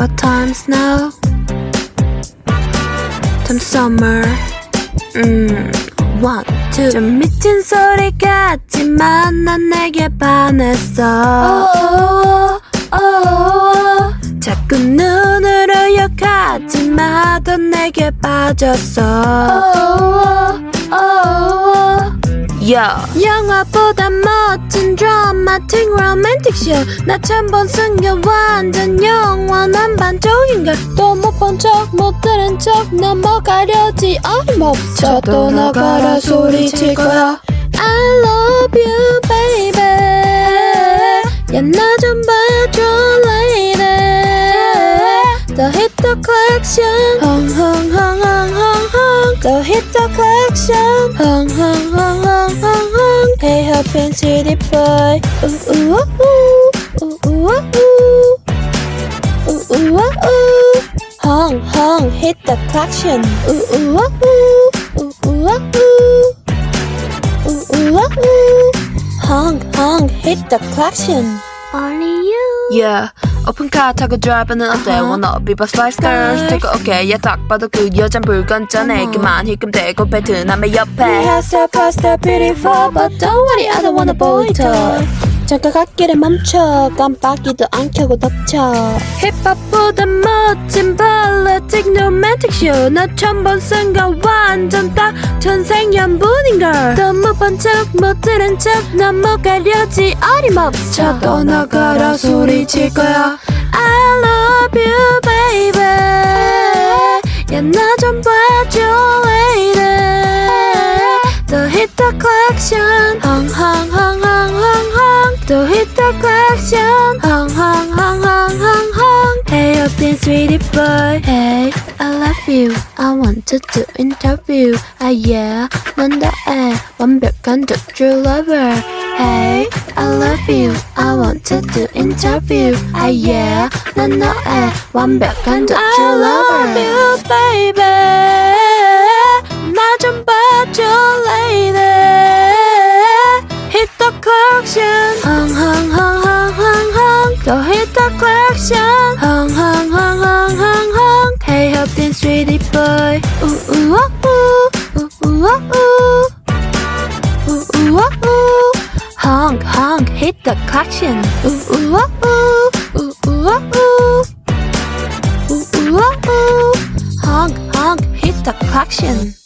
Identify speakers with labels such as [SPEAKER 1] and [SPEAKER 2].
[SPEAKER 1] What time's now? Time summer. 음, one, two. 좀 미친 소리 같지만 난 내게 반했어. Oh, oh. 자꾸 눈으로 욕하지만 넌 내게 빠졌어. Oh, oh. Yeah. 영화보다 멋진 드라마틱 로맨틱 쇼나 처음 본 순간 완전 영원 한 반쪽인가 또못 본 척 못 들은 척 넘어가려지 어림없어 또 나가라 소리칠 거야 I love you baby 야나 좀 봐줘 lady 더 the collection 헝헝헝헝헝헝 더 the collection 헝헝헝헝헝헝 helping city boy 헝헝 hit the collection 우우우우 우우우우 우우우우 헝헝 hit the collection Only you
[SPEAKER 2] Yeah 오픈 카 타고 드라이브는 어때
[SPEAKER 1] 아하.
[SPEAKER 2] wanna be a spice girls take a okay 야딱 봐도 그 여잔 불건전해. 그만 힐끔대고 베트남의
[SPEAKER 1] We
[SPEAKER 2] 옆에
[SPEAKER 1] have so past the beautiful But don't worry I don't wanna boy toy 갓길에 멈춰 깜빡이도 안 켜고 덮쳐. 힙합보다 멋진 발레틱 로맨틱 쇼나 처음 본 순간 완전 딱 천생연분인걸. 너무 번쩍 못 들은 척 넘어가려지 어림없어 떠나가라 소리칠 거야. I love you baby. 야나 좀 봐줘 lady 더 hit the collection. 헝헝헝헝 헝헝 더 hit the collection 헝헝헝헝헝헝 Hey up in sweetie boy Hey I love you I want to do interview Ah yeah 넌 너의 완벽한 the true lover Hey I love you I want to do interview Ah yeah 넌 너의 완벽한 the true lover I love you baby pretty boy. Ooh ooh ooh ooh ooh ooh ooh ooh ooh ooh ooh. Honk honk, hit the collection. Ooh ooh ooh ooh ooh ooh ooh ooh ooh ooh ooh. Honk honk, hit the collection.